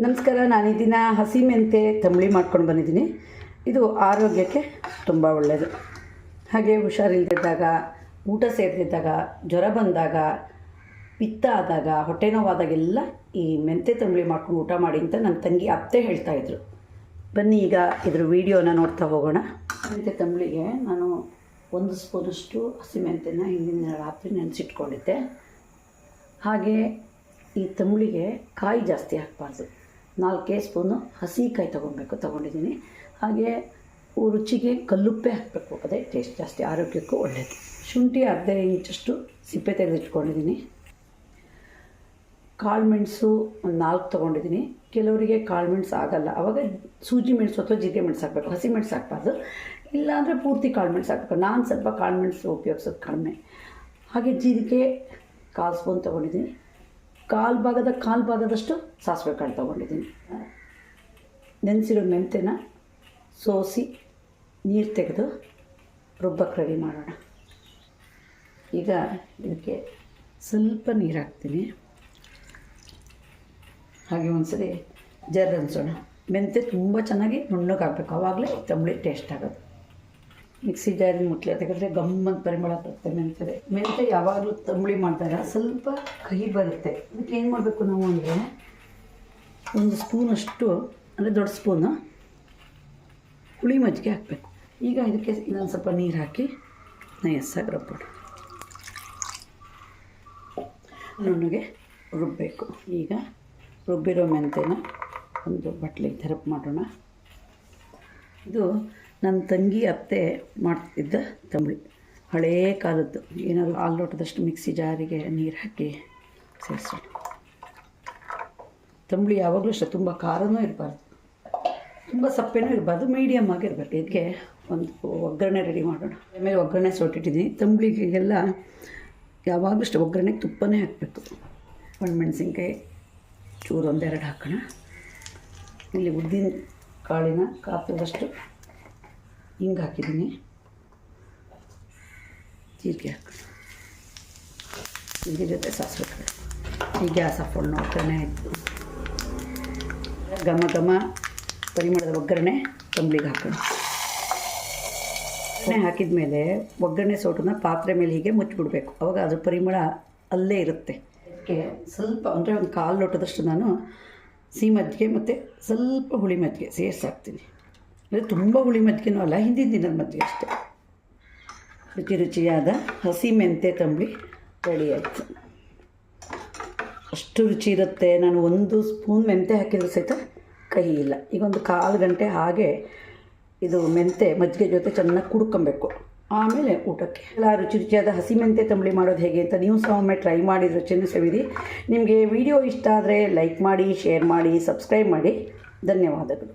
ನಮಸ್ಕಾರ ನಾನು ಈ ದಿನ ಹಸಿ ಮೆಂತೆ ತಂಬಳಿ ಮಾಡ್ಕೊಂಡು ಬಂದಿದ್ದೀನಿ. ಇದು ಆರೋಗ್ಯಕ್ಕೆ ತುಂಬ ಒಳ್ಳೆಯದು ಹಾಗೆ ಹುಷಾರಿಲ್ದಿದ್ದಾಗ, ಊಟ ಸೇರಿದಿದ್ದಾಗ, ಜ್ವರ ಬಂದಾಗ, ಪಿತ್ತ ಆದಾಗ, ಹೊಟ್ಟೆ ನೋವಾದಾಗೆಲ್ಲ ಈ ಮೆಂತೆ ತಂಬಳಿ ಮಾಡ್ಕೊಂಡು ಊಟ ಮಾಡಿ ಅಂತ ನನ್ನ ತಂಗಿ ಅತ್ತೆ ಹೇಳ್ತಾ ಇದ್ರು. ಬನ್ನಿ ಈಗ ಇದ್ರ ವಿಡಿಯೋನ ನೋಡ್ತಾ ಹೋಗೋಣ. ಮೆಂತೆ ತಂಬಳಿಗೆ ನಾನು ಒಂದು ಸ್ಪೂನಷ್ಟು ಹಸಿಮೆಂತೆನ ಹಿಂದಿನ ರಾತ್ರಿ ನೆನೆಸಿಟ್ಕೊಂಡಿದ್ದೆ. ಹಾಗೆ ಈ ತಂಬಳಿಗೆ ಕಾಯಿ ಜಾಸ್ತಿ ಹಾಕಬಾರ್ದು. ನಾಲ್ಕೇ ಸ್ಪೂನು ಹಸಿ ಕಾಯಿ ತೊಗೊಬೇಕು, ತೊಗೊಂಡಿದ್ದೀನಿ. ಹಾಗೆ ರುಚಿಗೆ ಕಲ್ಲುಪ್ಪೆ ಹಾಕಬೇಕು, ಅದೇ ಟೇಸ್ಟ್ ಜಾಸ್ತಿ, ಆರೋಗ್ಯಕ್ಕೂ ಒಳ್ಳೆಯದು ಶುಂಠಿ ಅರ್ಧ ಇಂಚಷ್ಟು ಸಿಪ್ಪೆ ತೆಗೆದಿಟ್ಕೊಂಡಿದ್ದೀನಿ. ಕಾಳು ಮೆಣಸು ಒಂದು ನಾಲ್ಕು ತೊಗೊಂಡಿದ್ದೀನಿ. ಕೆಲವರಿಗೆ ಕಾಳು ಮೆಣಸು ಆಗಲ್ಲ. ಅವಾಗ ಸೂಜಿ ಮೆಣಸು ಅಥವಾ ಜೀರಿಗೆ ಮೆಣಸು ಹಾಕಬೇಕು. ಹಸಿ ಮೆಣಸು ಹಾಕಬಾರ್ದು. ಇಲ್ಲಾಂದರೆ ಪೂರ್ತಿ ಕಾಳು ಮೆಣಸು ಹಾಕಬೇಕು. ನಾನು ಸ್ವಲ್ಪ ಕಾಳು ಮೆಣಸು ಉಪಯೋಗಿಸೋದು ಕಡಿಮೆ. ಹಾಗೆ ಜೀರಿಗೆ ಕಾಲು ಸ್ಪೂನ್ ತೊಗೊಂಡಿದ್ದೀನಿ. ಕಾಲು ಭಾಗದ ಕಾಲು ಭಾಗದಷ್ಟು ಸಾಸಿವೆ ಕಾಳು ತೊಗೊಂಡಿದ್ದೀನಿ. ನೆನೆಸಿರೋ ಮೆಂತೆನ ಸೋಸಿ ನೀರು ತೆಗೆದು ರುಬ್ಬಕ್ಕೆ ರೆಡಿ ಮಾಡೋಣ. ಈಗ ಇದಕ್ಕೆ ಸ್ವಲ್ಪ ನೀರು ಹಾಕ್ತೀನಿ. ಹಾಗೆ ಒಂದ್ಸರಿ ಜರ್ ಅನ್ಸೋಣ. ಮೆಂತೆ ತುಂಬ ಚೆನ್ನಾಗಿ ನುಣ್ಣಗೆ ಹಾಕ್ಬೇಕು ಆವಾಗಲೇ ತಂಬಳಿ ಟೇಸ್ಟ್ ಆಗೋದು. ಮಿಕ್ಸಿ ಜಾರಿನ ಮುಟ್ಲಿ. ಅದಕ್ಕೆ ಗಮ್ಮಂತ ಪರಿಮಳ ಬರುತ್ತೆ ಮೆಂತೆ ಮೆಂತೆ ಯಾವಾಗಲೂ ತಂಬುಳಿ ಮಾಡಿದಾಗ ಸ್ವಲ್ಪ ಕಹಿ ಬರುತ್ತೆ. ಅದಕ್ಕೆ ಏನು ಮಾಡಬೇಕು ನಾವು ಅಂದರೆ ಒಂದು ಸ್ಪೂನಷ್ಟು ಅಂದರೆ ದೊಡ್ಡ ಸ್ಪೂನು ಹುಳಿ ಮಜ್ಜಿಗೆ ಹಾಕಬೇಕು. ಈಗ ಇದಕ್ಕೆ ಇನ್ನೊಂದು ಸ್ವಲ್ಪ ನೀರು ಹಾಕಿ ನಯಸ್ಸಾಗಿ ರುಬ್ಬೋಣ ನುಣ್ಣಗೆ ರುಬ್ಬಬೇಕು ಈಗ ರುಬ್ಬಿರೋ ಮೆಂತೆನ ಒಂದು ಬಟ್ಲಿಗೆ ಥರಪ್ ಮಾಡೋಣ. ಇದು ನನ್ನ ತಂಗಿ ಅತ್ತೆ ಮಾಡ್ತಿದ್ದ ತಂಬಳಿ. ಹಳೇ ಕಾಲದ್ದು. ಏನಾದರೂ ಹಾಲು ಲೋಟದಷ್ಟು ಮಿಕ್ಸಿ ಜಾರಿಗೆ ನೀರು ಹಾಕಿ ಸೇರಿಸೋಣ ತಂಬಳಿ ಯಾವಾಗಲೂ ಅಷ್ಟೇ, ತುಂಬ ಖಾರನೂ ಇರಬಾರ್ದು. ತುಂಬ ಸಪ್ಪೆನೂ ಇರಬಾರ್ದು ಮೀಡಿಯಮ್ ಆಗಿರಬೇಕು ಇದಕ್ಕೆ ಒಂದು ಒಗ್ಗರಣೆ ರೆಡಿ ಮಾಡೋಣ. ಆಮೇಲೆ ಒಗ್ಗರಣೆ ಸೊಟ್ಟಿಟ್ಟಿದ್ದೀನಿ. ತಂಬಳಿಗೆಲ್ಲ ಯಾವಾಗಲೂ ಅಷ್ಟೇ, ಒಗ್ಗರಣೆಗೆ ತುಪ್ಪನೇ ಹಾಕಬೇಕು. ಒಣಮೆಣಸಿನ್ಕಾಯಿ, ಚೂರು ಒಂದೆರಡು ಹಾಕೋಣ. ಇಲ್ಲಿ ಉದ್ದಿನ ಕಾಳಿನ ಕಾಪಿದಷ್ಟು ಹಿಂಗೆ ಹಾಕಿದ್ದೀನಿ. ಜೀರಿಗೆ ಹಾಕಿ ಜೀರಿಗೆ ಜೊತೆ ಸಾಸಿವೆ ಕಾಳು. ಈ ಗ್ಯಾಸ್ ಹಾಕ್ಕೊಂಡು ಒಗ್ಗರಣೆ ಆಯಿತು ಘಮ ಘಮ ಪರಿಮಳದ ಒಗ್ಗರಣೆ ತಂಬ್ಳಿಗೆ ಹಾಕೋಣ. ಒಗ್ಗರಣೆ ಹಾಕಿದ ಮೇಲೆ ಒಗ್ಗರಣೆ ಸೋಟನ್ನ ಪಾತ್ರೆ ಮೇಲೆ ಹೀಗೆ ಮುಚ್ಚಿಬಿಡ್ಬೇಕು. ಅವಾಗ ಅದ್ರ ಪರಿಮಳ ಅಲ್ಲೇ ಇರುತ್ತೆ. ಅದಕ್ಕೆ ಸ್ವಲ್ಪ ಅಂದರೆ ಒಂದು ಕಾಲು ಲೋಟದಷ್ಟು ನಾನು ಸಿಹಿ ಮಜ್ಜಿಗೆ ಮತ್ತು ಸ್ವಲ್ಪ ಹುಳಿ ಮಜ್ಜಿಗೆ ಸೇರಿಸಿ ಹಾಕ್ತೀನಿ. ಅಂದರೆ ತುಂಬ ಹುಳಿ ಮಜ್ಜಿಗೆನೂ ಅಲ್ಲ, ಹಿಂದಿನ ದಿನದ ಮಜ್ಜಿಗೆ ಅಷ್ಟೇ. ರುಚಿ ರುಚಿಯಾದ ಹಸಿ ಮೆಂತೆ ತಂಬಳಿ ರೆಡಿ ಆಯಿತು. ಅಷ್ಟು ರುಚಿ ಇರುತ್ತೆ. ನಾನು ಒಂದು ಸ್ಪೂನ್ ಮೆಂತೆ ಹಾಕಿದ್ರೆ ಸಹಿತ ಕಹಿ ಇಲ್ಲ. ಈಗ ಒಂದು ಕಾಲು ಗಂಟೆ ಹಾಗೆ ಇದು ಮೆಂತೆ ಮಜ್ಜಿಗೆ ಜೊತೆ ಚೆನ್ನಾಗಿ ಕುಡ್ಕೊಬೇಕು. ಆಮೇಲೆ ಊಟಕ್ಕೆ. ಎಲ್ಲ ರುಚಿ ರುಚಿಯಾದ ಹಸಿ ಮೆಂತೆ ತಂಬಳಿ ಮಾಡೋದು ಹೇಗೆ ಅಂತ ನೀವು ಸಹ ಒಮ್ಮೆ ಟ್ರೈ ಮಾಡಿ, ರುಚಿಯನ್ನು ಸವಿರಿ. ನಿಮಗೆ ವಿಡಿಯೋ ಇಷ್ಟ ಆದರೆ ಲೈಕ್ ಮಾಡಿ, ಶೇರ್ ಮಾಡಿ, ಸಬ್ಸ್ಕ್ರೈಬ್ ಮಾಡಿ. ಧನ್ಯವಾದಗಳು.